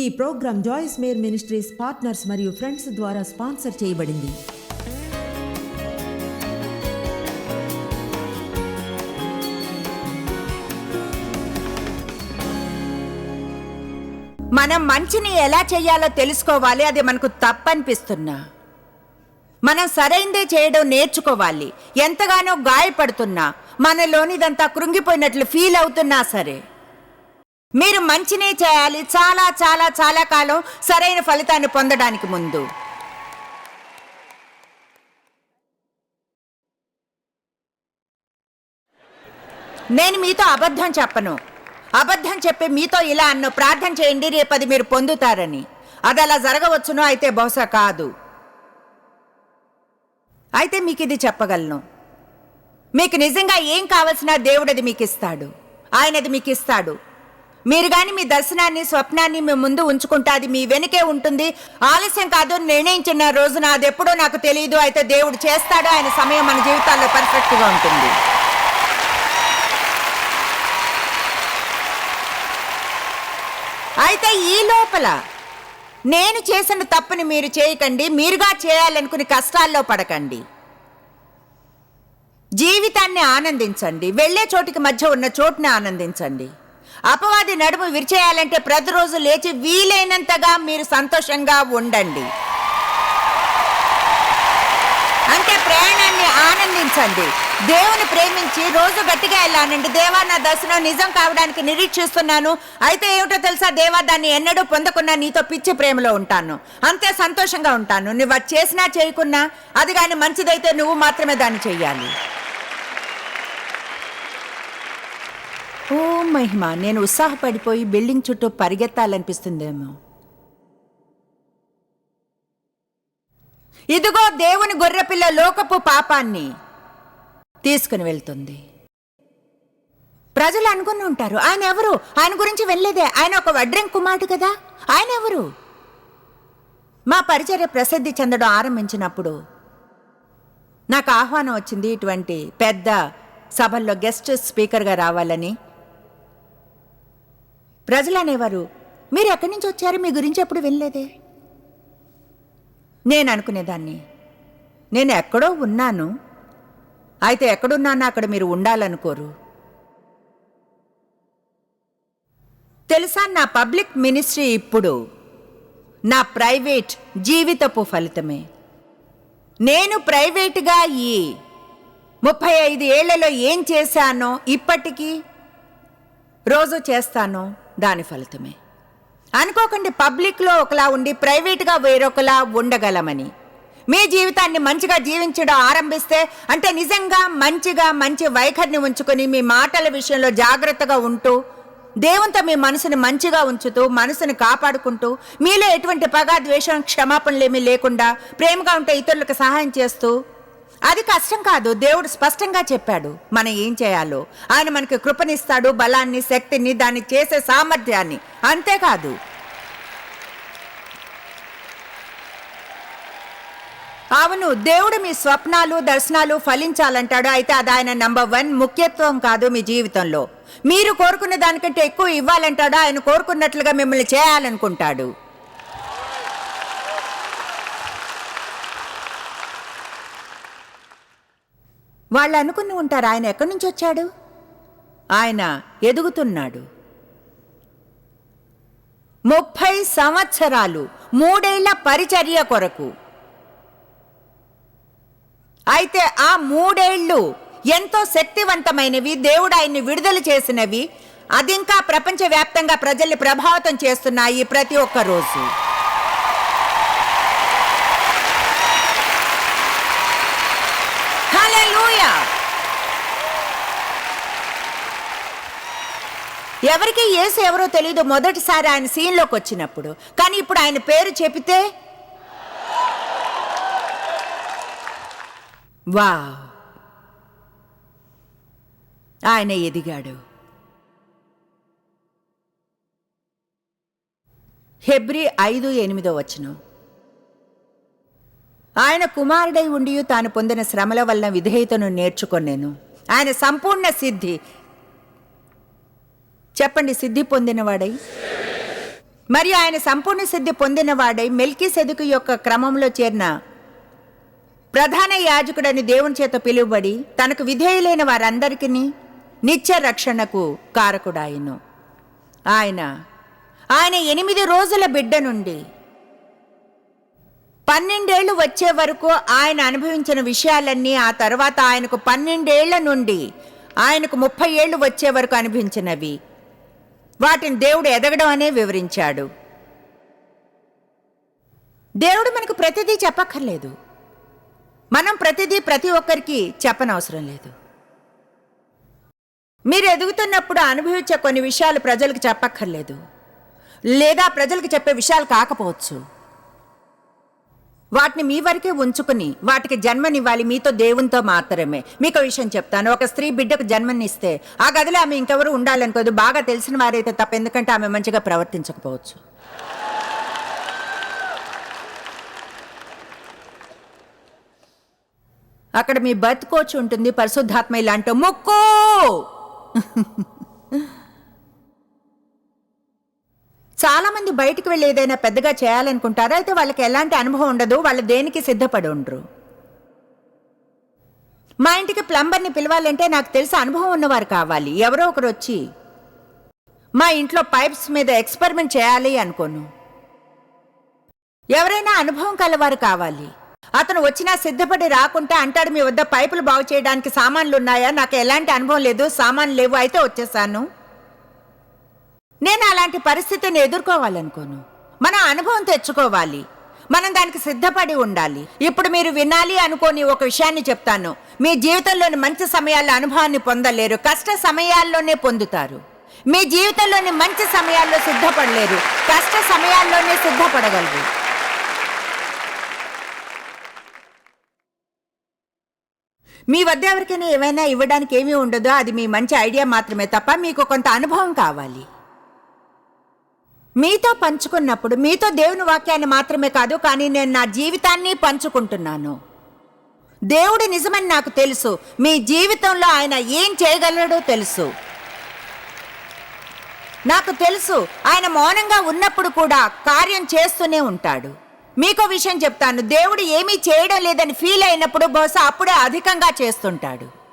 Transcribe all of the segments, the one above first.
ఈ program Joyce Meyer ministries partners మరియు friends ద్వారా స్పాన్సర్ చేయబడింది. మనం మంచిని ఎలా చేయాలో తెలుసుకోవాలి అది మనకు తప్పనిపిస్తున్నా. మనం సరైందే చేయడం నేర్చుకోవాలి ఎంతగానో గాయపడుతున్నా మనలోనిదంతా కృంగిపోయినట్లు ఫీల్ అవుతున్నా సరే. మీరు మంచినే చేయాలి. చాలా చాలా చాలా కాలం సరైన ఫలితాన్ని పొందడానికి ముందు. నేను మీతో అబద్ధం చెప్పను. అబద్ధం చెప్పి మీతో ఇలా అన్ను ప్రార్థన చేయండి. రేపది మీరు పొందుతారని. అది అలా జరగవచ్చునో అయితే బహుశా కాదు. అయితే మీకు ఇది చెప్పగలను. మీకు నిజంగా ఏం కావలసినా దేవుడది మీకు ఇస్తాడు ఆయనది మీకు ఇస్తాడు మీరు కానీ మీ దర్శనాన్ని స్వప్నాన్ని మీ ముందు ఉంచుకుంటే అది మీ వెనుకే ఉంటుంది. ఆలస్యం కాదు నిర్ణయించిన రోజున అది ఎప్పుడో నాకు తెలియదు. అయితే దేవుడు చేస్తాడు. ఆయన సమయం మన జీవితాల్లో పర్ఫెక్ట్గా ఉంటుంది. అయితే ఈ లోపల నేను చేసిన తప్పుని మీరు చేయకండి. మీరుగా చేయాలనుకుని కష్టాల్లో పడకండి. జీవితాన్ని ఆనందించండి. వెళ్ళే చోటికి మధ్య ఉన్న చోటుని ఆనందించండి. అపవాది నడుము విరిచేయాలంటే ప్రతిరోజు లేచి వీలైనంతగా మీరు సంతోషంగా ఉండండి. అంటే ప్రయాణాన్ని ఆనందించండి. దేవుని ప్రేమించి రోజు గట్టిగా వెళ్ళానండి దేవా నా దర్శనం నిజం కావడానికి నిరీక్షిస్తున్నాను. అయితే ఏమిటో తెలుసా? దేవా దాన్ని ఎన్నడూ పొందకున్నా నీతో పిచ్చి ప్రేమలో ఉంటాను. అంతే సంతోషంగా ఉంటాను. నువ్వు అది చేసినా చేయకున్నా అది కానీ మంచిదైతే నువ్వు మాత్రమే దాన్ని చెయ్యాలి. ఓ మహిమ నేను ఉత్సాహపడిపోయి బిల్డింగ్ చుట్టూ పరిగెత్తాలనిపిస్తుందేమో. ఇదిగో దేవుని గొర్రెపిల్ల లోకపు పాపాన్ని తీసుకుని వెళ్తుంది. ప్రజలు అనుకుని ఉంటారు ఆయన ఎవరు? ఆయన గురించి వెళ్ళలేదే ఆయన ఒక వడ్రం కుమారుడు కదా? ఆయన ఎవరు? మా పరిచర్య ప్రసిద్ధి చెందడం ఆరంభించినప్పుడు నాకు ఆహ్వానం వచ్చింది ఇటువంటి పెద్ద సభల్లో గెస్ట్ స్పీకర్గా రావాలని. ప్రజలు అనేవారు మీరు ఎక్కడి నుంచి వచ్చారు? మీ గురించి ఎప్పుడు వినలేదే? నేను అనుకునేదాన్ని నేను ఎక్కడో ఉన్నాను. అయితే ఎక్కడున్నానో అక్కడ మీరు ఉండాలనుకోరు. తెలుసా నా పబ్లిక్ మినిస్ట్రీ ఇప్పుడు నా ప్రైవేట్ జీవితపు ఫలితమే. నేను ప్రైవేట్గా ఈ ముప్పై ఐదు ఏళ్ళలో ఏం చేశానో ఇప్పటికీ రోజు చేస్తానో. దాని ఫలితమే. అనుకోకండి పబ్లిక్లో ఒకలా ఉండి ప్రైవేట్గా వేరొకలా ఉండగలమని. మీ జీవితాన్ని మంచిగా జీవించడం ఆరంభిస్తే అంటే నిజంగా మంచిగా మంచి వైఖరిని ఉంచుకొని మీ మాటల విషయంలో జాగ్రత్తగా ఉంటూ దేవునితో మీ మనసుని మంచిగా ఉంచుతూ మనసుని కాపాడుకుంటూ మీలో ఎటువంటి పగ ద్వేషం క్షమాపణలేమీ లేకుండా ప్రేమగా ఉంటే ఇతరులకు సహాయం చేస్తూ అది కష్టం కాదు. దేవుడు స్పష్టంగా చెప్పాడు మనం ఏం చేయాలో. ఆయన మనకి కృపనిస్తాడు బలాన్ని శక్తిని దాన్ని చేసే సామర్థ్యాన్ని. అంతేకాదు. అవును దేవుడు మీ స్వప్నాలు దర్శనాలు ఫలించాలంటాడు. అయితే అది ఆయన నంబర్ వన్ ముఖ్యత్వం కాదు మీ జీవితంలో. మీరు కోరుకున్న దానికంటే ఎక్కువ ఇవ్వాలంటాడు. ఆయన కోరుకున్నట్లుగా మిమ్మల్ని చేయాలనుకుంటాడు. వాళ్ళు అనుకుని ఉంటారు ఆయన ఎక్కడి నుంచి వచ్చాడు? ఆయన ఎదుగుతున్నాడు. ముప్పై సంవత్సరాలు మూడేళ్ళ పరిచర్య కొరకు. అయితే ఆ మూడేళ్ళు ఎంతో శక్తివంతమైనవి దేవుడు ఆయన్ని విడుదల చేసినవి అది ఇంకా ప్రపంచవ్యాప్తంగా ప్రజల్ని ప్రభావితం చేస్తున్నాయి ప్రతి ఒక్క రోజు. ఎవరికి ఏసు ఎవరో తెలియదు మొదటిసారి ఆయన సీన్లోకి వచ్చినప్పుడు. కానీ ఇప్పుడు ఆయన పేరు చెబితే వా ఆయన ఎదిగాడు. హెబ్రి ఐదు ఎనిమిదో వచనం. ఆయన కుమారుడై ఉండి తాను పొందిన శ్రమల వలన విధేయతను నేర్చుకొనేను ఆయన సంపూర్ణ సిద్ధి చెప్పండి సిద్ధి పొందినవాడై మరి ఆయన సంపూర్ణ సిద్ధి పొందినవాడై మెల్కీ సెదుకు యొక్క క్రమంలో చేరిన ప్రధాన యాజకుడని దేవుని చేత పిలువబడి తనకు విధేయులైన వారందరికీ నిత్య రక్షణకు కారకుడాయను. ఆయన ఆయన ఎనిమిది రోజుల బిడ్డ నుండి పన్నెండేళ్ళు వచ్చే వరకు ఆయన అనుభవించిన విషయాలన్నీ ఆ తర్వాత ఆయనకు పన్నెండేళ్ళ నుండి ఆయనకు ముప్పై ఏళ్ళు వచ్చే వరకు అనుభవించినవి వాటిని దేవుడు ఎదగడం అనే వివరించాడు. దేవుడు మనకు ప్రతిదీ చెప్పక్కర్లేదు. మనం ప్రతిదీ ప్రతి ఒక్కరికి చెప్పనవసరం లేదు. మీరు ఎదుగుతున్నప్పుడు అనుభవించే కొన్ని విషయాలు ప్రజలకు చెప్పక్కర్లేదు. లేదా ప్రజలకు చెప్పే విషయాలు కాకపోవచ్చు. వాటిని మీ వరకే ఉంచుకుని వాటికి జన్మనివ్వాలి మీతో దేవునితో మాత్రమే. మీకు విషయం చెప్తాను. ఒక స్త్రీ బిడ్డకు జన్మనిస్తే ఆ గదిలో ఆమె ఇంకెవరు ఉండాలనుకోదు. బాగా తెలిసిన వారైతే తప్ప ఎందుకంటే ఆమె మంచిగా ప్రవర్తించకపోవచ్చు. అక్కడ మీ బర్త్ కోచ్ ఉంటుంది పరిశుద్ధాత్మ ఇలాంటి ముక్కు! చాలా మంది బయటికి వెళ్ళి ఏదైనా పెద్దగా చేయాలనుకుంటారు. అయితే వాళ్ళకి ఎలాంటి అనుభవం ఉండదు. వాళ్ళు దేనికి సిద్ధపడి ఉండరు. మా ఇంటికి ప్లంబర్ని పిలవాలంటే నాకు తెలిసి అనుభవం ఉన్నవారు కావాలి. ఎవరో ఒకరు వచ్చి మా ఇంట్లో పైప్స్ మీద ఎక్స్పెరిమెంట్ చేయాలి అనుకోను. ఎవరైనా అనుభవం కలవారు కావాలి. అతను వచ్చినా సిద్ధపడి రాకుంటే అంటాడు మీ వద్ద పైపులు బాగు చేయడానికి సామాన్లు ఉన్నాయా? నాకు ఎలాంటి అనుభవం లేదు. సామాన్లు లేవు. అయితే వచ్చేసాను. నేను అలాంటి పరిస్థితిని ఎదుర్కోవాలనుకోను. మన అనుభవం తెచ్చుకోవాలి. మనం దానికి సిద్ధపడి ఉండాలి. ఇప్పుడు మీరు వినాలి అనుకోని ఒక విషయాన్ని చెప్తాను. మీ జీవితంలోని మంచి సమయాల్లో అనుభవాన్ని పొందలేరు కష్ట సమయాల్లోనే పొందుతారు. మీ జీవితంలోని మంచి సమయాల్లో సిద్ధపడలేరు కష్ట సమయాల్లోనే సిద్ధపడగలరు. మీ వద్ద ఎవరికైనా ఏమైనా ఇవ్వడానికి ఏమీ ఉండదో అది మీ మంచి ఐడియా మాత్రమే తప్ప మీకు కొంత అనుభవం కావాలి. మీతో పంచుకున్నప్పుడు మీతో దేవుని వాక్యాన్ని మాత్రమే కాదు కానీ నేను నా జీవితాన్ని పంచుకుంటున్నాను. దేవుడు నిజమని నాకు తెలుసు. మీ జీవితంలో ఆయన ఏం చేయగలడో తెలుసు. నాకు తెలుసు ఆయన మౌనంగా ఉన్నప్పుడు కూడా కార్యం చేస్తూనే ఉంటాడు. మీకో విషయం చెప్తాను దేవుడు ఏమీ చేయడం లేదని ఫీల్ అయినప్పుడు బహుశా అప్పుడే అధికంగా చేస్తుంటాడు.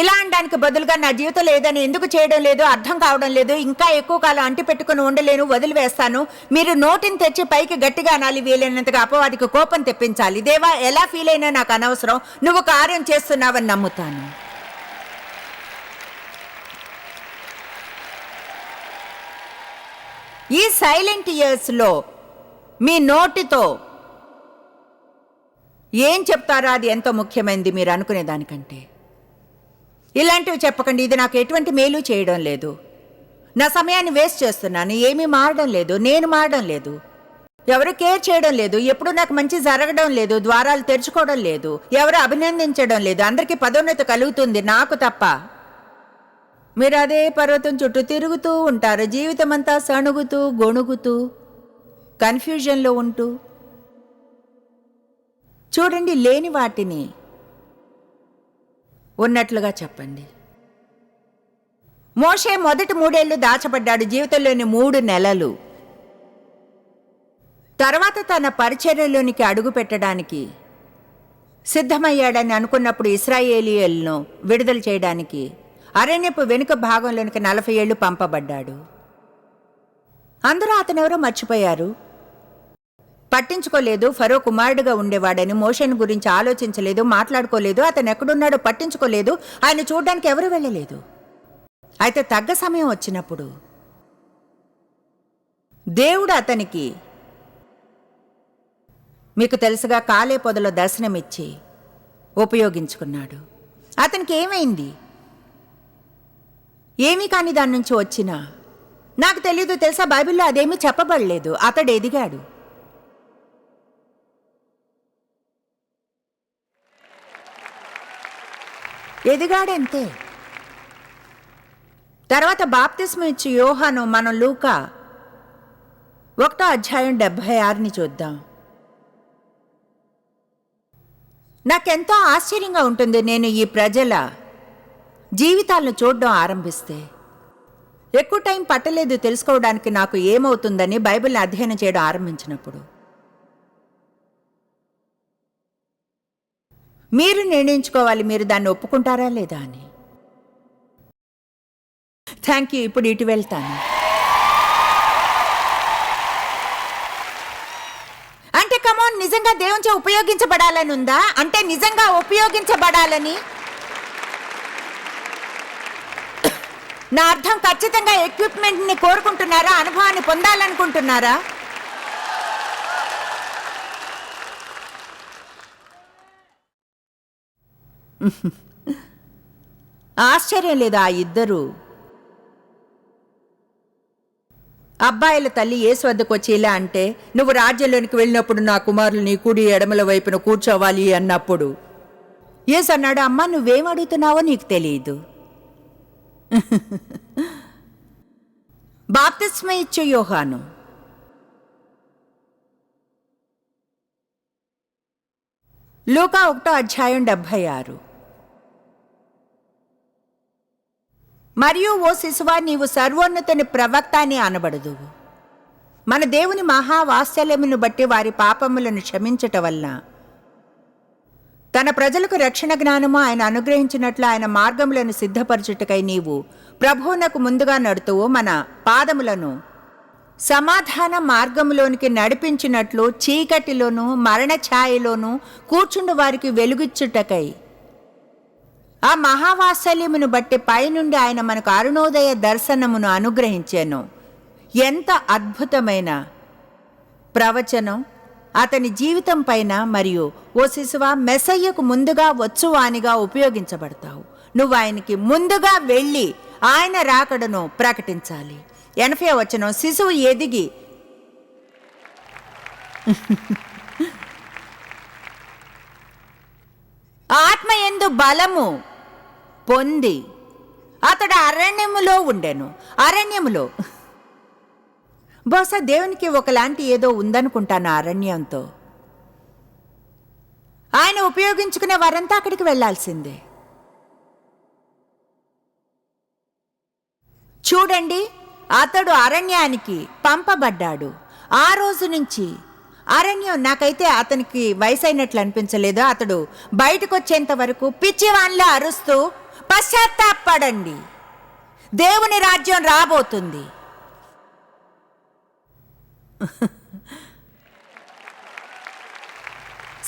ఇలా అనడానికి బదులుగా నా జీవితంలో ఏదైనా ఎందుకు చేయడం లేదు అర్థం కావడం లేదు ఇంకా ఎక్కువ కాలం అంటి పెట్టుకుని ఉండలేను వదిలివేస్తాను మీరు నోటిని తెచ్చి పైకి గట్టిగా అనాలి వీలైనంతగా అపవాదికి కోపం తెప్పించాలి. దేవా ఎలా ఫీల్ అయినా నాకు అనవసరం. నువ్వు కార్యం చేస్తున్నావని నమ్ముతాను. ఈ సైలెంట్ ఇయర్స్లో మీ నోటితో ఏం చెప్తారో అది ఎంతో ముఖ్యమైనది మీరు అనుకునే దానికంటే ఇలాంటివి చెప్పకండి ఇది నాకు ఎటువంటి మేలు చేయడం లేదు. నా సమయాన్ని వేస్ట్ చేస్తున్నాను ఏమీ మారడం లేదు నేను మారడం లేదు. ఎవరు కేర్ చేయడం లేదు ఎప్పుడు నాకు మంచి జరగడం లేదు ద్వారాలు తెరుచుకోవడం లేదు ఎవరు అభినందించడం లేదు అందరికీ పదోన్నతి కలుగుతుంది నాకు తప్ప. మీరు అదే పర్వతం చుట్టూ తిరుగుతూ ఉంటారు జీవితం అంతా సణుగుతూ గొణుగుతూ కన్ఫ్యూజన్లో ఉంటూ. చూడండి లేని వాటిని. ఉన్నట్లుగా చెప్పండి. మోషే మొదటి మూడేళ్ళు దాచబడ్డాడు జీవితంలోని మూడు నెలలు. తర్వాత తన పరిచర్యలోనికి అడుగు పెట్టడానికి సిద్ధమయ్యాడని అనుకున్నప్పుడు ఇస్రాయేలియల్ను విడుదల చేయడానికి అరణ్యపు వెనుక భాగంలోనికి నలభై ఏళ్ళు పంపబడ్డాడు. అందరూ అతనెవరో మర్చిపోయారు? పట్టించుకోలేదు ఫరో కుమారుడుగా ఉండేవాడని మోషన్ గురించి ఆలోచించలేదు మాట్లాడుకోలేదు అతను ఎక్కడున్నాడో పట్టించుకోలేదు ఆయన చూడడానికి ఎవరు వెళ్ళలేదు. అయితే తగ్గ సమయం వచ్చినప్పుడు దేవుడు అతనికి మీకు తెలుసుగా కాలే పొదలో దర్శనమిచ్చి ఉపయోగించుకున్నాడు. అతనికి ఏమైంది? ఏమీ కాని దాని నుంచి వచ్చినా నాకు తెలీదు తెలుసా బైబిల్లో అదేమీ చెప్పబడలేదు అతడు ఎదిగాడు. ఎదిగాడంతే. తర్వాత బాప్తిస్మ ఇచ్చి యోహాను మనం లూకా ఒకటో అధ్యాయం డెబ్భై ఆరుని చూద్దాం. నాకెంతో ఆశ్చర్యంగా ఉంటుంది నేను ఈ ప్రజల జీవితాలను చూడడం ఆరంభిస్తే. ఎక్కువ టైం పట్టలేదు తెలుసుకోవడానికి నాకు ఏమవుతుందని బైబిల్ని అధ్యయనం చేయడం ఆరంభించినప్పుడు. మీరు నిర్ణయించుకోవాలి మీరు దాన్ని ఒప్పుకుంటారా లేదా అని. థ్యాంక్ యూ ఇప్పుడు ఇటు వెళ్తాను. అంటే కమోన్ నిజంగా దేవునిచే ఉపయోగించబడాలని ఉందా అంటే నిజంగా ఉపయోగించబడాలని? నా అర్థం ఖచ్చితంగా ఎక్విప్మెంట్ని కోరుకుంటున్నారా అనుభవాన్ని పొందాలనుకుంటున్నారా? ఆశ్చర్యం లేదు ఆ ఇద్దరు? అబ్బాయిల తల్లి యేసు వద్దకు వచ్చి ఇలా అంటే నువ్వు రాజ్యంలోనికి వెళ్ళినప్పుడు నా కుమారులు నీ కుడి ఎడమల వైపున కూర్చోవాలి అన్నప్పుడు. యేసు అన్నాడు అమ్మా నువ్వేం అడుగుతున్నావో నీకు తెలియదు బాప్తిస్మ ఇచ్చే యోహాను. లోకా ఒకటో అధ్యాయం డెబ్భై ఆరు. మరియు ఓ శిశువా నీవు సర్వోన్నతుని ప్రవక్త అని అనబడదు మన దేవుని మహావాత్సల్యమును బట్టి వారి పాపములను క్షమించట వలన. తన ప్రజలకు రక్షణ జ్ఞానము ఆయన అనుగ్రహించినట్లు ఆయన మార్గములను సిద్ధపరచుటకై నీవు ప్రభువునకు ముందుగా నడుతువు మన పాదములను. సమాధాన మార్గములోనికి నడిపించినట్లు చీకటిలోను మరణ ఛాయలోను కూర్చుండు వారికి వెలుగుచ్చుటకై. ఆ మహావాత్సల్యమును బట్టి పైనుండి ఆయన మనకు అరుణోదయ దర్శనమును అనుగ్రహించాను. ఎంత అద్భుతమైన ప్రవచనం. అతని జీవితం పైన మరియు ఓ శిశువ మెసయ్యకు ముందుగా వచ్చువానిగా ఉపయోగించబడతావు. నువ్వు ఆయనకి ముందుగా వెళ్ళి ఆయన రాకడను ప్రకటించాలి. ఎనభై వచనం శిశువు ఎదిగి ఆత్మ ఎందు బలము పొంది. అతడు అరణ్యములో ఉండెను. అరణ్యములో. బహుశా దేవునికి ఒకలాంటి ఏదో ఉందనుకుంటాను అరణ్యంతో. ఆయన ఉపయోగించుకునే వారంతా అక్కడికి వెళ్ళాల్సిందే. చూడండి అతడు అరణ్యానికి పంపబడ్డాడు. ఆ రోజు నుంచి అరణ్యం నాకైతే అతనికి వయసైనట్లు అనిపించలేదు. అతడు బయటకు వచ్చేంత వరకు పిచ్చివాన్లా అరుస్తూ పశ్చాత్తాపడండి దేవుని రాజ్యం రాబోతుంది.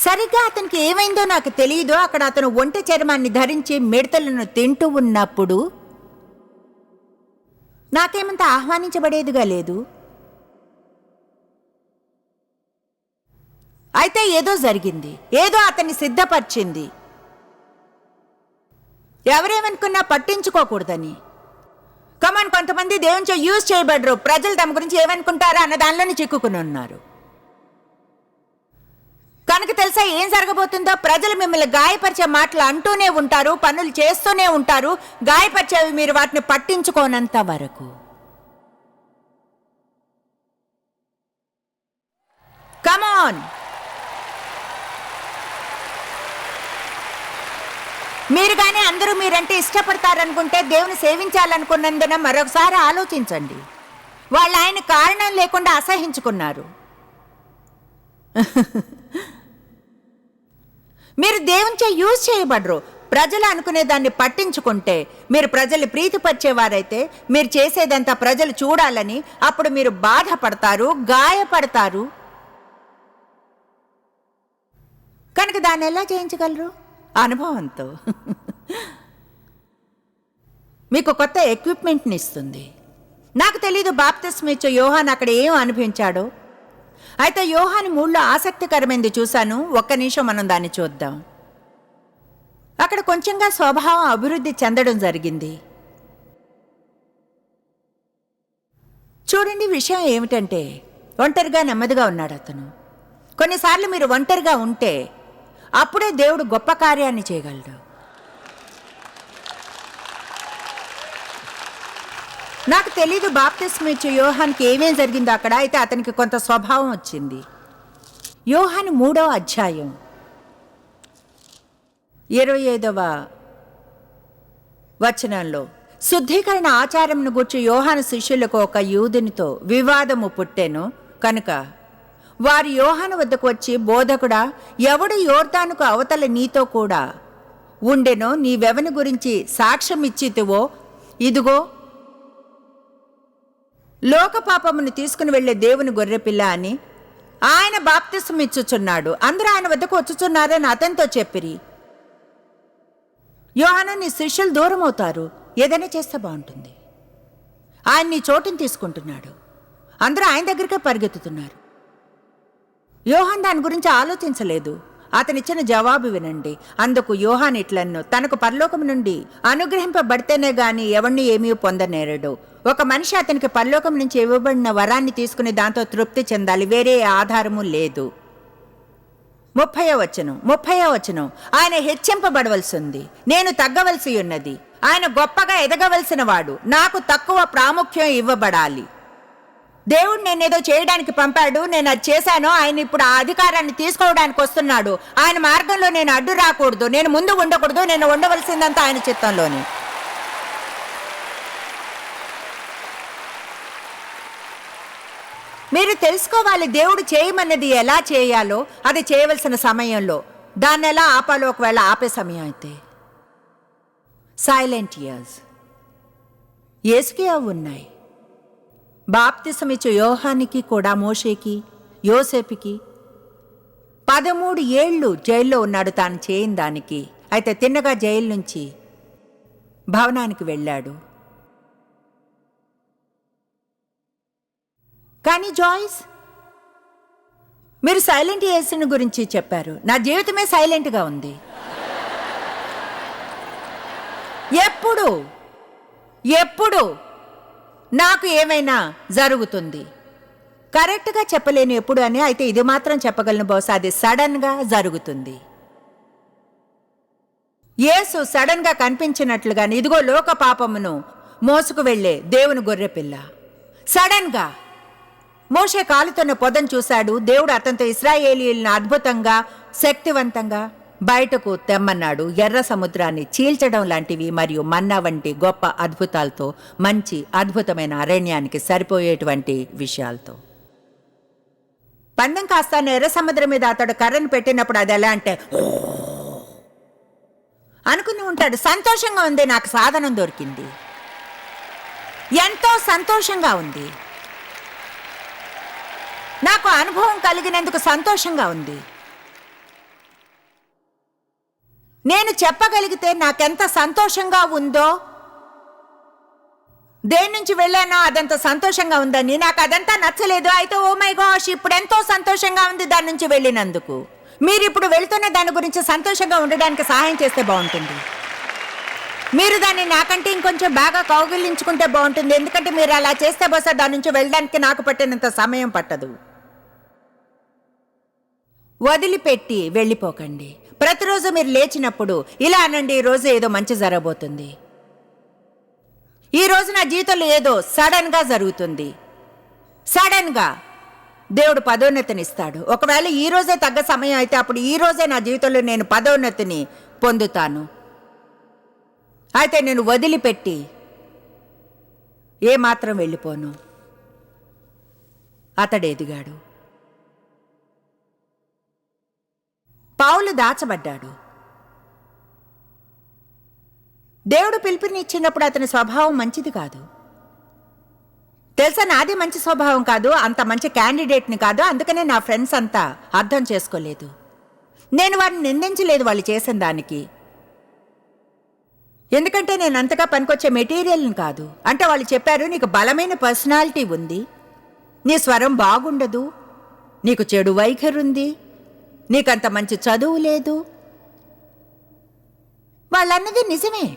సరిగ్గా అతనికి ఏమైందో నాకు తెలియదు అక్కడ అతను ఒంటె చర్మాన్ని ధరించి మిడతలను తింటూ ఉన్నప్పుడు నాకేమంత ఆహ్వానించబడేదిగా లేదు. అయితే ఏదో జరిగింది. ఏదో అతన్ని సిద్ధపరిచింది. ఎవరేమనుకున్నా పట్టించుకోకూడదని. కమాన్ కొంతమంది దేవునిచో యూజ్ చేయబడరు. ప్రజలు తమ గురించి ఏమనుకుంటారా అన్న దానిలోనే చిక్కుకుని ఉన్నారు. కనుక తెలుసా ఏం జరగబోతుందో? ప్రజలు మిమ్మల్ని గాయపరిచే మాటలు అంటూనే ఉంటారు పనులు చేస్తూనే ఉంటారు. గాయపరిచేవి మీరు వాటిని పట్టించుకోనంత వరకు. కమాన్ మీరు కానీ అందరూ మీరంటే ఇష్టపడతారనుకుంటే దేవుని సేవించాలనుకున్నందున మరొకసారి ఆలోచించండి. వాళ్ళు ఆయన కారణం లేకుండా అసహించుకున్నారు. మీరు దేవునిచే యూజ్ చేయబడరు. ప్రజలు అనుకునే దాన్ని పట్టించుకుంటే మీరు ప్రజలు ప్రీతిపరిచేవారైతే మీరు చేసేదంతా ప్రజలు చూడాలని అప్పుడు మీరు బాధపడతారు గాయపడతారు. కనుక దాన్ని ఎలా చేయించగలరు? అనుభవంతో. మీకు కొత్త ఎక్విప్మెంట్ని ఇస్తుంది. నాకు తెలీదు బాప్తస్ ఇచ్చే యోహాన్ అక్కడ ఏం అనిపించాడో అయితే యోహాని మూడులో ఆసక్తికరమైంది చూశాను. ఒక్క నిమిషం మనం దాన్ని చూద్దాం. అక్కడ కొంచెంగా స్వభావం అభివృద్ధి చెందడం జరిగింది. చూడండి విషయం ఏమిటంటే ఒంటరిగా నెమ్మదిగా ఉన్నాడు అతను. కొన్నిసార్లు మీరు ఒంటరిగా ఉంటే అప్పుడే దేవుడు గొప్ప కార్యాన్ని చేయగలడు. నాకు తెలీదు బాప్తిస్మ ఇచ్చే యోహాన్కి ఏమేం జరిగిందో అక్కడ అయితే అతనికి కొంత స్వభావం వచ్చింది. యోహాను మూడో అధ్యాయం ఇరవై ఐదవ వచనంలో శుద్ధీకరణ ఆచారంను గూర్చి యోహాను శిష్యులకు ఒక యూదునితో వివాదము పుట్టెను కనుక వారు యోహాను వద్దకు వచ్చి బోధకుడా ఎవడు యోర్దానుకు అవతల నీతో కూడా? ఉండెనో నీవెవని గురించి సాక్ష్యం ఇచ్చితివో ఇదిగో లోకపాపమును తీసుకుని వెళ్ళే దేవుని గొర్రెపిల్ల అని ఆయన బాప్తిసం ఇచ్చుచున్నాడు అందరూ ఆయన వద్దకు వచ్చుచున్నారని అతనితో చెప్పిరి. యోహాను నీ శిష్యులు దూరం అవుతారు ఏదైనా చేస్తే బాగుంటుంది. ఆయన నీ చోటుని తీసుకుంటున్నాడు. అందరూ ఆయన దగ్గరికే పరిగెత్తుతున్నారు. యోహాన్ దాని గురించి ఆలోచించలేదు. అతనిచ్చిన జవాబు వినండి. అందుకు యోహాన్ ఇట్లన్ను తనకు పరలోకం నుండి అనుగ్రహింపబడితేనే గాని ఎవణ్ణి ఏమీ పొందనేరడు. ఒక మనిషి అతనికి పరలోకం నుంచి ఇవ్వబడిన వరాన్ని తీసుకుని దాంతో తృప్తి చెందాలి వేరే ఆధారము లేదు. ముప్పయో వచనం ముప్పయో వచనం ఆయన హెచ్చింపబడవలసింది. నేను తగ్గవలసి ఉన్నది. ఆయన గొప్పగా ఎదగవలసిన వాడు నాకు తక్కువ ప్రాముఖ్యం ఇవ్వబడాలి. దేవుడు నేనేదో చేయడానికి పంపాడు నేను అది చేశాను ఆయన ఇప్పుడు ఆ అధికారాన్ని తీసుకోవడానికి వస్తున్నాడు. ఆయన మార్గంలో నేను అడ్డు రాకూడదు నేను ముందు ఉండకూడదు నేను ఉండవలసిందంతా ఆయన చిత్తంలోని. మీరు తెలుసుకోవాలి దేవుడు చేయమన్నది ఎలా చేయాలో అది చేయవలసిన సమయంలో. దాన్ని ఎలా ఆపాలో ఒకవేళ ఆపే సమయం అయితే. సైలెంట్ ఇయర్స్ ఏసుకే అవి ఉన్నాయి. బాప్తిసమిచ్చే యోహానికి కూడా మోషేకి యోసేపుకి. పదమూడు ఏళ్ళు జైల్లో ఉన్నాడు తాను చేయని దానికి. అయితే తిన్నగా జైలు నుంచి భవనానికి వెళ్ళాడు. కానీ జాయిస్ మీరు సైలెంట్ చేసిన గురించి చెప్పారు. నా జీవితమే సైలెంట్గా ఉంది. ఎప్పుడు? ఎప్పుడు? నాకు ఏమైనా జరుగుతుంది? కరెక్ట్గా చెప్పలేను ఎప్పుడు అని అయితే ఇది మాత్రం చెప్పగలను బహుశా అది సడన్గా జరుగుతుంది. యేసు సడన్గా కనిపించినట్లుగానే ఇదిగో లోక పాపమును మోసుకు వెళ్ళే దేవుని గొర్రెపిల్ల సడన్గా మోషే కాలుతున్న పొదను చూశాడు. దేవుడు అతనితో ఇస్రాయేలీలను అద్భుతంగా శక్తివంతంగా బయటకు తెమ్మన్నాడు. ఎర్ర సముద్రాన్ని చీల్చడం లాంటివి మరియు మన్నా వంటి గొప్ప అద్భుతాలతో మంచి అద్భుతమైన అరణ్యానికి సరిపోయేటువంటి విషయాలతో. పందెం కాస్తాను ఎర్ర సముద్రం మీద అతడు కర్రను పెట్టినప్పుడు అది ఎలా అంటే అనుకుని ఉంటాడు. సంతోషంగా ఉంది నాకు సాధనం దొరికింది. ఎంతో సంతోషంగా ఉంది. నాకు అనుభవం కలిగినందుకు సంతోషంగా ఉంది. నేను చెప్పగలిగితే నాకెంత సంతోషంగా ఉందో? దేని నుంచి వెళ్ళానో అదంత సంతోషంగా ఉందని నాకు అదంతా నచ్చలేదు. అయితే ఓ మై గాష్ ఇప్పుడు ఎంతో సంతోషంగా ఉంది దాని నుంచి వెళ్ళినందుకు. మీరు ఇప్పుడు వెళుతున్న దాని గురించి సంతోషంగా ఉండడానికి సహాయం చేస్తే బాగుంటుంది. మీరు దాన్ని నాకంటే ఇంకొంచెం బాగా కౌగిలించుకుంటే బాగుంటుంది. ఎందుకంటే మీరు అలా చేస్తే బహుశా దాని నుంచి వెళ్ళడానికి నాకు పట్టినంత సమయం పట్టదు. వదిలిపెట్టి వెళ్ళిపోకండి. ప్రతిరోజు మీరు లేచినప్పుడు ఇలా అనండి ఈ రోజు ఏదో మంచి జరగబోతుంది. ఈ రోజు నా జీవితంలో ఏదో సడన్గా జరుగుతుంది. సడన్గా దేవుడు పదోన్నతినిస్తాడు. ఒకవేళ ఈ రోజే తగ్గ సమయం అయితే అప్పుడు ఈ రోజే నా జీవితంలో నేను పదోన్నతిని పొందుతాను. అయితే నేను వదిలిపెట్టి ఏమాత్రం వెళ్ళిపోను. అతడు ఎదిగాడు. పావులు దాచబడ్డాడు. దేవుడు పిలుపునిచ్చినప్పుడు అతని స్వభావం మంచిది కాదు. తెలుసా నాది మంచి స్వభావం కాదు అంత మంచి క్యాండిడేట్ని కాదు అందుకనే నా ఫ్రెండ్స్ అంతా అర్థం చేసుకోలేదు. నేను వారిని నిందించలేదు వాళ్ళు చేసిన దానికి. ఎందుకంటే నేను అంతగా పనికొచ్చే మెటీరియల్ని కాదు. అంటే వాళ్ళు చెప్పారు నీకు బలమైన పర్సనాలిటీ ఉంది నీ స్వరం బాగుండదు నీకు చెడు వైఖరి ఉంది నీకంత మంచి చదువు లేదు. వాళ్ళన్నది నిజమే.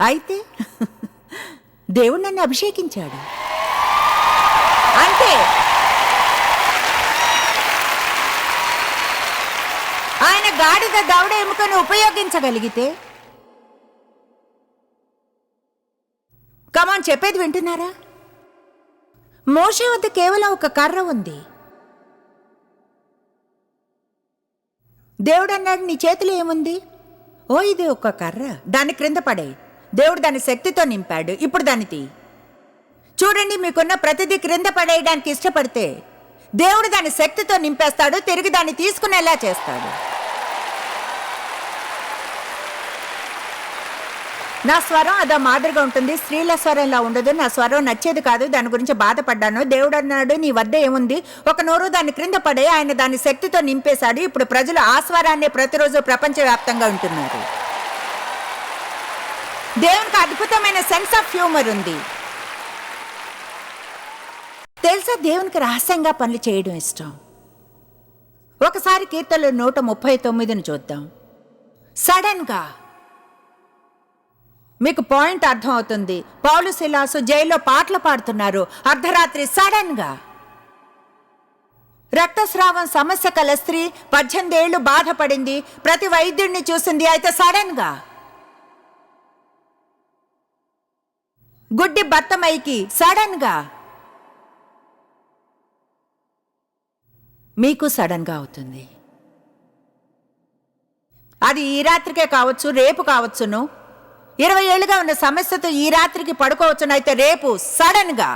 అయితే దేవుడు నన్ను అభిషేకించాడు. అంతే ఆయన గాడిద దవడ ఎముకను ఉపయోగించగలిగితే? కమాన్ చెప్పేది వింటున్నారా? మోషే వద్ద కేవలం ఒక కర్ర ఉంది. దేవుడు అన్నాడు నీ చేతిలో ఏముంది? ఓ ఇది ఒక కర్ర. దాని క్రింద పడే దేవుడు దాని శక్తితో నింపాడు. ఇప్పుడు దాన్ని తీ చూడండి మీకున్న ప్రతిదీ క్రింద పడేయడానికి ఇష్టపడితే దేవుడు దాని శక్తితో నింపేస్తాడు తిరిగి దాన్ని తీసుకునేలా చేస్తాడు. నా స్వరం అదా మాదిరిగా ఉంటుంది. స్త్రీల స్వరంలా ఉండదు. నా స్వరం నచ్చేది కాదు. దాని గురించి బాధపడ్డాను. దేవుడు అన్నాడు నీ వద్ద ఏముంది? ఒక నోరు దాన్ని క్రింద పడే ఆయన దాని శక్తితో నింపేశాడు. ఇప్పుడు ప్రజలు ఆ స్వరాన్ని ప్రతిరోజు ప్రపంచవ్యాప్తంగా ఉంటున్నారు దేవునికి అద్భుతమైన సెన్స్ ఆఫ్ హ్యూమర్ ఉంది. తెలుసా? దేవునికి రహస్యంగా పనులు చేయడం ఇష్టం. ఒకసారి కీర్తనలు నూట ముప్పై తొమ్మిదిని చూద్దాం. సడన్గా మీకు పాయింట్ అర్థం అవుతుంది పౌలు శిలాసు జైల్లో పాటలు పాడుతున్నారు. అర్ధరాత్రి సడన్గా. రక్తస్రావం సమస్య కల స్త్రీ పద్దెనిమిది ఏళ్ళు బాధపడింది. ప్రతి వైద్యుడిని చూసింది అయితే సడన్గా. గుడ్డి బత్తమైకి సడన్గా. మీకు సడన్గా అవుతుంది. అది ఈ రాత్రికే కావచ్చు రేపు కావచ్చును. ఇరవై ఏళ్ళుగా ఉన్న సమస్యతో ఈ రాత్రికి పడుకోవచ్చును అయితే రేపు సడన్గా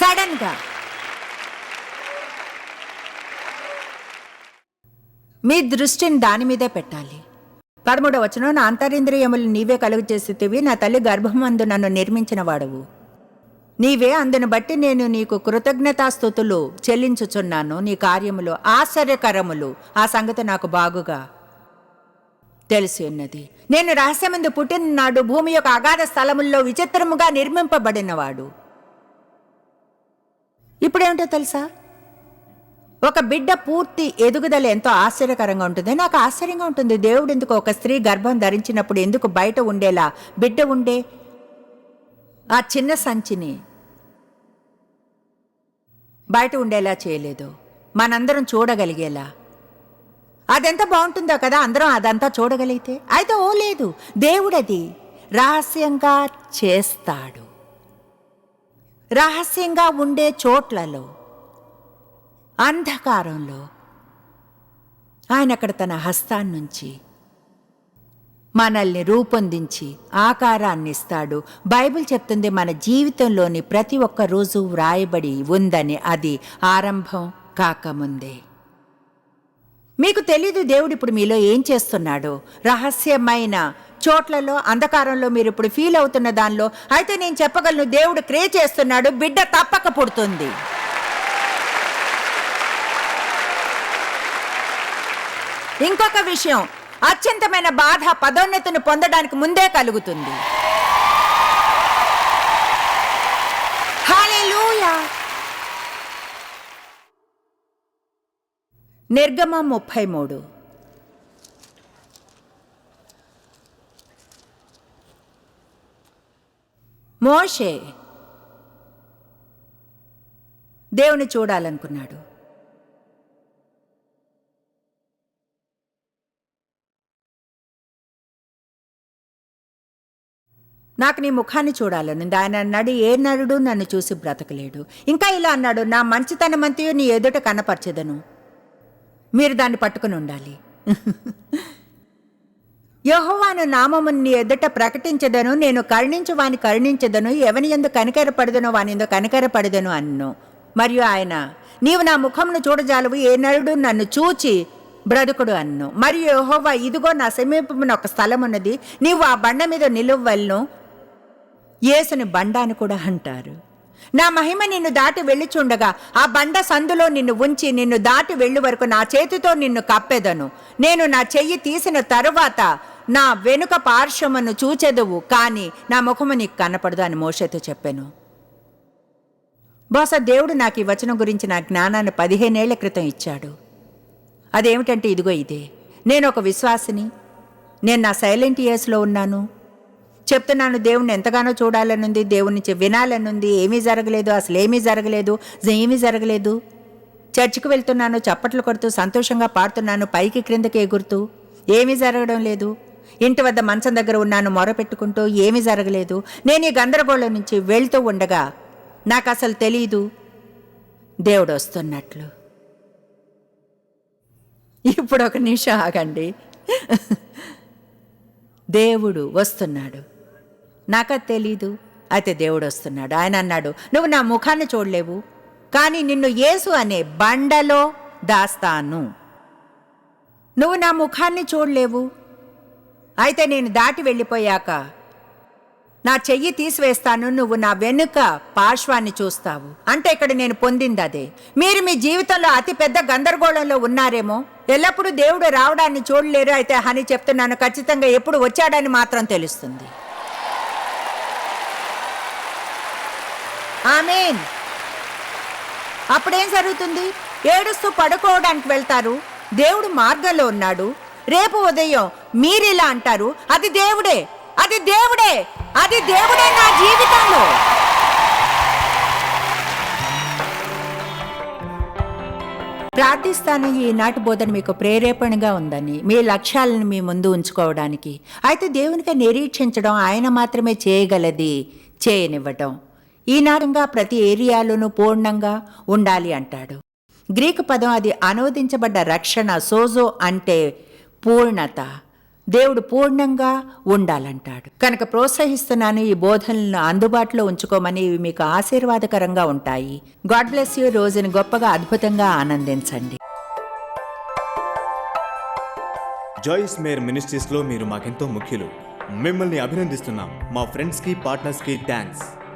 సడన్గా మీ దృష్టిని దాని మీదే పెట్టాలి. పదమూడవ వచనం నా అంతరింద్రియములు నీవే కలుగు చేసేవి నా తల్లి గర్భమందు నన్ను నిర్మించిన వాడవు. నీవే అందును బట్టి నేను నీకు కృతజ్ఞతాస్థుతులు చెల్లించుచున్నాను నీ కార్యములు ఆశ్చర్యకరములు. ఆ సంగతి నాకు బాగుగా తెలిసి ఉన్నది. నేను రహస్యమందు పుట్టిన నాడు భూమి యొక్క అగాధ స్థలముల్లో విచిత్రముగా నిర్మింపబడినవాడు. ఇప్పుడేమిటో తెలుసా? ఒక బిడ్డ పూర్తి ఎదుగుదల ఎంతో ఆశ్చర్యకరంగా ఉంటుంది. నాకు ఆశ్చర్యంగా ఉంటుంది. దేవుడు ఎందుకు ఒక స్త్రీ గర్భం ధరించినప్పుడు ఎందుకు బయట ఉండేలా? బిడ్డ ఉండే ఆ చిన్న సంచిని బయట ఉండేలా చేయలేదు. మనందరం చూడగలిగేలా? అదెంత బాగుంటుందో కదా అందరం అదంతా చూడగలిగితే. అయితే ఓ లేదు దేవుడది రహస్యంగా చేస్తాడు. రహస్యంగా ఉండే చోట్లలో అంధకారంలో ఆయన అక్కడ తన హస్తాన్నుంచి మనల్ని రూపొందించి ఆకారాన్ని ఇస్తాడు. బైబిల్ చెప్తుంది మన జీవితంలోని ప్రతి ఒక్క రోజు వ్రాయబడి ఉందని. అది ఆరంభం కాకముందే. మీకు తెలీదు దేవుడు ఇప్పుడు మీలో ఏం చేస్తున్నాడు. రహస్యమైన చోట్లలో అంధకారంలో మీరు ఇప్పుడు ఫీల్ అవుతున్న దానిలో అయితే నేను చెప్పగలను దేవుడు క్రియ చేస్తున్నాడు బిడ్డ తప్పక పుడుతుంది. ఇంకొక విషయం అత్యంతమైన బాధ పదోన్నతిని పొందడానికి ముందే కలుగుతుంది. నిర్గమం ముప్పై మూడు మోషే దేవుని చూడాలనుకున్నాడు. నాకు నీ ముఖాన్ని చూడాలని ఆయన అన్నాడు ఏ నరుడు నన్ను చూసి బ్రతకలేడు. ఇంకా ఇలా అన్నాడు నా మంచితనమంతయు నీ ఎదుట కనపరచెదను. మీరు దాన్ని పట్టుకుని ఉండాలి. యహోవాను నామమును నీ ఎదుట ప్రకటించదను నేను కరుణించు వాని కరుణించదను ఎవని ఎందు కనికరపడదనో వాని ఎందు కనికరపడదను అన్ను. మరియు ఆయన నీవు నా ముఖమును చూడజాలవు ఏ నరుడు నన్ను చూచి బ్రతుకుడు అన్ను. మరియు యహోవా ఇదిగో నా సమీపమున ఒక స్థలం ఉన్నది నీవు ఆ బండ మీద నిలువలను యేసుని బండ అని కూడా అంటారు. నా మహిమ నిన్ను దాటి వెళ్ళుచుండగా ఆ బండ సందులో నిన్ను ఉంచి నిన్ను దాటి వెళ్ళు వరకు నా చేతితో నిన్ను కప్పెదను. నేను నా చెయ్యి తీసిన తరువాత నా వెనుక పార్శ్వమును చూచెదవు కానీ నా ముఖము నీకు కనపడదు అని మోషతో చెప్పాను. బహుశా దేవుడు నాకు ఈ వచనం గురించి నా జ్ఞానాన్ని పదిహేనేళ్ళ క్రితం ఇచ్చాడు. అదేమిటంటే ఇదిగో ఇదే. నేను ఒక విశ్వాసిని. నేను నా సైలెంట్ ఇయర్స్లో ఉన్నాను. చెప్తున్నాను దేవుణ్ణి ఎంతగానో చూడాలనుంది దేవుని వినాలనుంది ఏమీ జరగలేదు అసలు ఏమీ జరగలేదు ఏమీ జరగలేదు. చర్చికి వెళ్తున్నాను చప్పట్లు కొడుతూ సంతోషంగా పాడుతున్నాను పైకి క్రిందకి ఎగురుతూ ఏమీ జరగడం లేదు. ఇంటి వద్ద మంచం దగ్గర ఉన్నాను మొరపెట్టుకుంటూ ఏమీ జరగలేదు. నేను ఈ గందరగోళం నుంచి వెళ్తూ ఉండగా నాకు అసలు తెలీదు దేవుడు వస్తున్నట్లు. ఇప్పుడు ఒక నిమిషం ఆగండి. దేవుడు వస్తున్నాడు. నాకది తెలీదు. అయితే దేవుడు వస్తున్నాడు ఆయన అన్నాడు నువ్వు నా ముఖాన్ని చూడలేవు కానీ నిన్ను యేసు అనే బండలో దాస్తాను. నువ్వు నా ముఖాన్ని చూడలేవు. అయితే నేను దాటి వెళ్ళిపోయాక నా చెయ్యి తీసివేస్తాను నువ్వు నా వెనుక పార్శ్వాన్ని చూస్తావు. అంటే ఇక్కడ నేను పొందింది అదే మీరు మీ జీవితంలో అతిపెద్ద గందరగోళంలో ఉన్నారేమో. ఎల్లప్పుడూ దేవుడు రావడాన్ని చూడలేరు. అయితే హని చెప్తున్నాను ఖచ్చితంగా ఎప్పుడు వచ్చాడని మాత్రం తెలుస్తుంది. ఆమెన్. అప్పుడేం జరుగుతుంది? ఏడుస్తూ పడుకోవడానికి వెళ్తారు. దేవుడు మార్గంలో ఉన్నాడు. రేపు ఉదయం మీరిలా అంటారు అది దేవుడే అది దేవుడే అది దేవుడే నా జీవితంలో. ప్రార్థిస్తాను ఈనాటి బోధన మీకు ప్రేరేపణగా ఉందని మీ లక్ష్యాలను మీ ముందు ఉంచుకోవడానికి. అయితే దేవునికి నిరీక్షించడం ఆయన మాత్రమే చేయగలది చేయనివ్వటం. ఈనాడంగా ప్రతి ఏరియాలోనూ పూర్ణంగా ఉండాలి అంటాడు. గ్రీకు పదం అది అనువదించబడ్డ రక్షణ సోజో అంటే పూర్ణత. దేవుడు పూర్ణంగా ఉండాలంటాడు. కనుక ప్రోత్సహిస్తున్నాను ఈ బోధనలను అందుబాటులో ఉంచుకోమని ఇవి మీకు ఆశీర్వాదకరంగా ఉంటాయి. God bless you. రోజుని గొప్పగా అద్భుతంగా ఆనందించండి. జాయిస్ మేర్ మినిస్ట్రీస్లో మీరు మాకెంతో ముఖ్యులు. మిమ్మల్ని అభినందిస్తున్నాం. మా ఫ్రెండ్స్కి పార్ట్నర్స్కి థ్యాంక్స్.